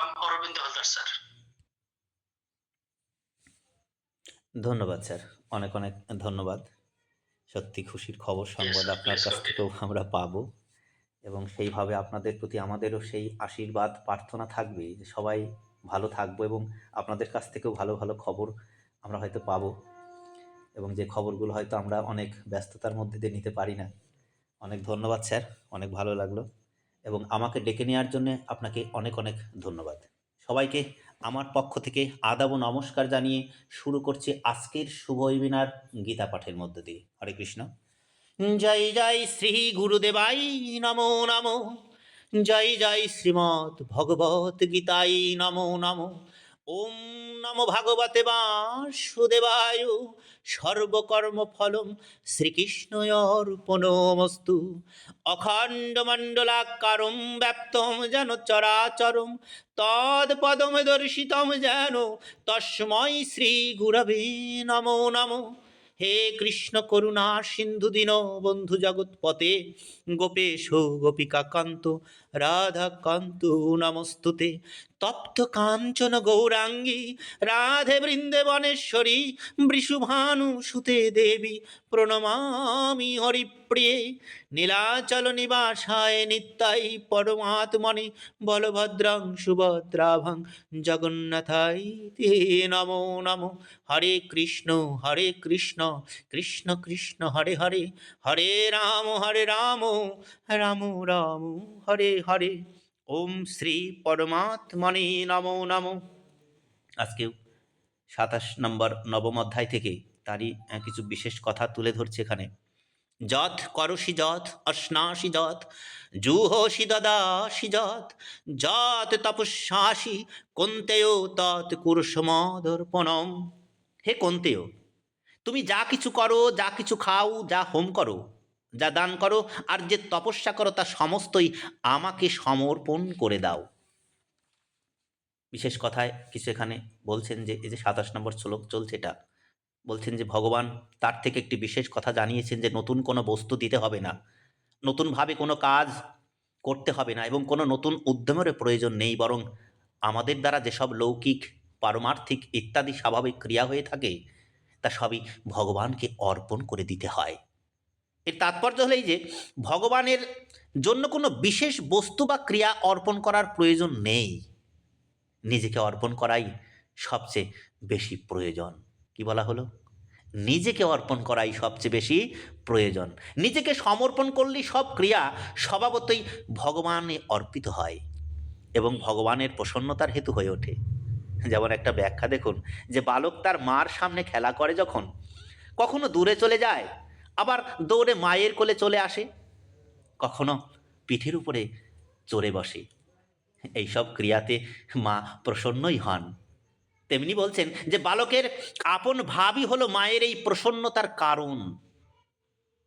নাম অরবিন্দ হালদার স্যার। ধন্যবাদ স্যার। অনেক অনেক ধন্যবাদ। সত্যি খুশির খবর সংবাদ আপনার কাছ থেকেও আমরা পাবো। এবং সেইভাবে আপনাদের প্রতি আমাদেরও সেই আশীর্বাদ প্রার্থনা থাকবে যে সবাই ভালো থাকব এবং আপনাদের কাছ থেকেও ভালো ভালো খবর আমরা হয়তো পাবো। এবং যে খবরগুলো হয়তো আমরা অনেক ব্যস্ততার মধ্যে দিয়ে নিতে পারি না। অনেক ধন্যবাদ স্যার। অনেক ভালো লাগল। এবং আমাকে ডেকে নেওয়ার জন্য আপনাকে অনেক অনেক ধন্যবাদ। সবাইকে আমার পক্ষ থেকে আদাব নমস্কার জানিয়ে শুরু করছি আজকের শুভ ওয়েবিনার গীতা পাঠের মধ্য দিয়ে। হরে কৃষ্ণ। জয় জয় শ্রী গুরুদেবাই নমো নমো। জয় জয় শ্রীমৎ ভগবত গীতাই নমো নমো। ওম নমো ভাগবতে বাসুদেবায়। সর্বকর্ম ফলম শ্রীকৃষ্ণ অর্পণমস্তু অখণ্ড মণ্ডলাকারম ব্যপ্তম যেন চরাচরম। তৎপদম দর্শিতম যেন তস্মৈ শ্রী গুরবে নমো নমো। হে কৃষ্ণ করুণা সিন্ধু দীন বন্ধু জগৎপতে গোপেশ গোপিকা কান্ত রাধা কান্ত নমস্তুতে। তপ্ত কাঞ্চন গৌরাঙ্গী, রাধে বৃন্দেবনেশ্বরী বৃষুভানু সুতে দেবী, প্রণমামি হরিপ্রিয়ে, নীলাচল নিবাসায় নিত্যাই পরমাত্মনে, বলভদ্রাং সুভদ্রাভাং জগন্নাথাই তে নমো নমো। হরে কৃষ্ণ হরে কৃষ্ণ কৃষ্ণ কৃষ্ণ, হরে হরে হরে রাম হরে রাম রাম রাম, হরে হরে। ওম শ্রী পরমাত্মনে নমো নমো। আজকেও সাতাশ নম্বর নবম অধ্যায় থেকে তারই কিছু বিশেষ কথা তুলে ধরছে এখানে। যৎ করসি যৎ, অশ্নাসি যৎ, জুহসি দদাসি যৎ যৎ তপস্যাসি কন্তেয় তৎ কুরসমদর্পণম। হে কন্তেয়, তুমি যা কিছু করো, যা কিছু খাও, যা হোম করো যা দান করো, আর যে তপস্যা করো তা সমস্তই আমাকে সমর্পণ করে দাও। বিশেষ কথায় কিছু এখানে বলছেন যে, এই যে সাতাশ নম্বর শ্লোক চলছে এটা। বলছেন যে, ভগবান তার থেকে একটি বিশেষ কথা জানিয়েছেন যে, নতুন কোনো বস্তু দিতে হবে না। নতুনভাবে কোনো কাজ করতে হবে না এবং কোনো নতুন উদ্যমের প্রয়োজন নেই, বরং আমাদের দ্বারা যেসব লৌকিক, পারমার্থিক ইত্যাদি স্বাভাবিক ক্রিয়া হয়ে থাকে, তা সবই ভগবানকে অর্পণ করে দিতে হয়। এর তাৎপর্য হলো এই যে, ভগবানের জন্য কোনো বিশেষ বস্তু বা ক্রিয়া অর্পণ করার প্রয়োজন নেই। নিজেকে অর্পণ করাই সবচেয়ে বেশি প্রয়োজন। কি বলা হলো? নিজেকে অর্পণ করাই সবচেয়ে বেশি প্রয়োজন। নিজেকে সমর্পণ করলেই সব ক্রিয়া স্বভাবতই ভগবানে অর্পিত হয় এবং ভগবানের প্রসন্নতার হেতু হয়ে ওঠে। যেমন একটা ব্যাখ্যা দেখুন যে, বালক তার মার সামনে খেলা করে যখন, কখনো দূরে চলে যায় আবার দৌড়ে মায়ের কোলে চলে আসে। কখনো পিঠের উপরে চড়ে বসে। এইসব ক্রিয়াতে মা প্রসন্নই হন। তেমনি বলছেন যে, বালকের আপন ভাবই হলো মায়ের এই প্রসন্নতার কারণ।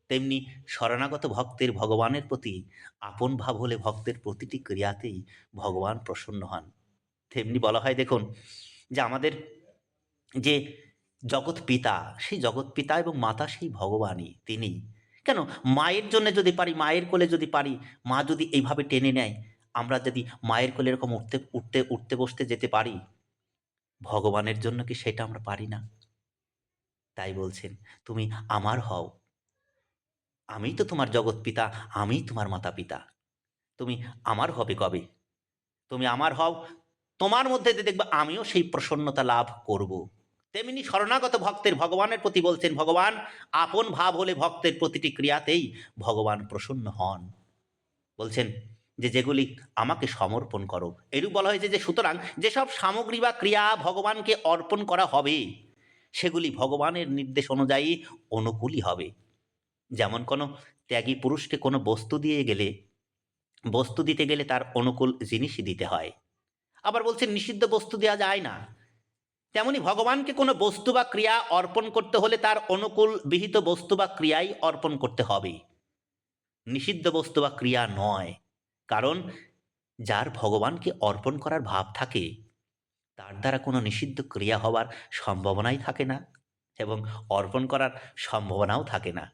তেমনি শরণাগত ভক্তের ভগবানের প্রতি আপন ভাব হলে ভক্তের প্রতিটি ক্রিয়াতেই ভগবান প্রসন্ন হন। তেমনি বলা হয়, দেখুন, যে আমাদের যে জগৎ পিতা, সেই জগৎ পিতা এবং মাতা সেই ভগবানই, তিনি। কেন? মায়ের জন্য যদি পারি, মায়ের কোলে যদি পারি, মা যদি এইভাবে টেনে নেয়, আমরা যদি মায়ের কোলে এরকম উঠতে উঠতে উঠতে বসতে যেতে পারি, ভগবানের জন্য কি সেটা আমরা পারি না? তাই বলছেন, তুমি আমার হও। আমি তো তোমার জগৎ পিতা, আমি তোমার মাতা পিতা। তুমি আমার হবে কবে? তুমি আমার হও, তোমার মধ্যে দেখবে আমিও সেই প্রসন্নতা লাভ করব। তেমনি শরণাগত ভক্তের ভগবানের প্রতি বলছেন, ভগবান, আপন ভাব হলে ভক্তের প্রতিটি ক্রিয়াতেই ভগবান প্রসন্ন হন। বলছেন যে, যেগুলি আমাকে সমর্পণ করো। এরূপ বলা হয়েছে যে, সুতরাং যেসব সামগ্রী বা ক্রিয়া ভগবানকে অর্পণ করা হবে, সেগুলি ভগবানের নির্দেশ অনুযায়ী অনুকূলই হবে। যেমন কোনো ত্যাগী পুরুষকে কোনো বস্তু দিয়ে গেলে, বস্তু দিতে গেলে তার অনুকূল জিনিসই দিতে হয়। আবার বলছেন, নিষিদ্ধ বস্তু দেওয়া যায় না। তেমনি ভগবানকে কোনো বস্তু বা ক্রিয়া অর্পণ করতে হলে তার অনুকূল বিহিত বস্তু বা ক্রিয়াই অর্পণ করতে হবে। নিষিদ্ধ বস্তু বা ক্রিয়া নয়, কারণ যার ভগবানকে অর্পণ করার ভাব থাকে, তার দ্বারা কোনো নিষিদ্ধ ক্রিয়া হওয়ার সম্ভাবনাই থাকে না এবং অর্পণ করার সম্ভাবনাও থাকে না।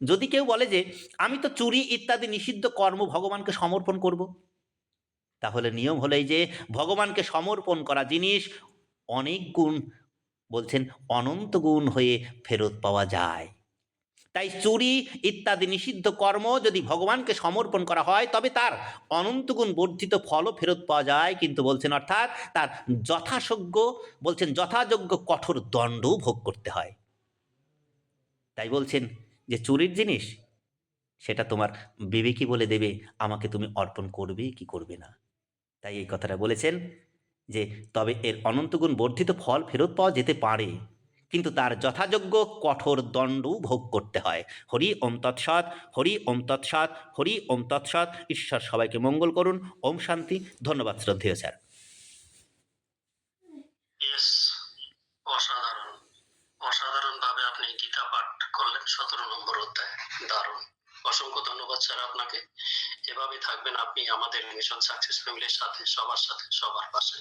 যদি কেউ বলে যে, আমি তো চুরি ইত্যাদি নিষিদ্ধ কর্ম ভগবানকে সমর্পণ করব, তাহলে নিয়ম হলেই যে, ভগবানকে সমর্পণ করা জিনিস অনেক গুণ বলছেন, অনন্ত গুণ হয়ে ফেরত পাওয়া যায়। তাই চুরি ইত্যাদি নিষিদ্ধ কর্ম যদি ভগবানকে সমর্পণ করা হয়, তবে তার অনন্তগুণ বর্ধিত ফলও ফেরত পাওয়া যায়। কিন্তু বলছেন, অর্থাৎ তার যথাযোগ্য বলছেন, যথাযোগ্য কঠোর দণ্ডও ভোগ করতে হয়। তাই বলছেন যে চুরির জিনিস, সেটা তোমার বিবেকই বলে দেবে, আমাকে তুমি অর্পণ করবে, কি করবে না। তাই এই কথাটা বলেছেন যে তবে এর অনন্তগুণ বর্ধিত ফল ফেরত পাওয়া যেতে পারে। কিন্তু তার যথাযোগ্য কঠোর দণ্ডও ভোগ করতে হয়। হরি ওম তৎসৎ, হরি ওম তৎসৎ, হরি ওম তৎসৎ। ঈশ্বর সবাইকে মঙ্গল করুন। ওম শান্তি। ধন্যবাদ শ্রদ্ধেয় স্যার। অসাধারণ। আপনি গীতা পাঠ করলেন। সতেরো নম্বর অধ্যায়। দারুণ। অসংখ্য ধন্যবাদ স্যার আপনাকে। এভাবে থাকবেন আপনি আমাদের মিশন সাকসেস ফ্যামিলির সাথে, সবার সাথে, সবার পাশে।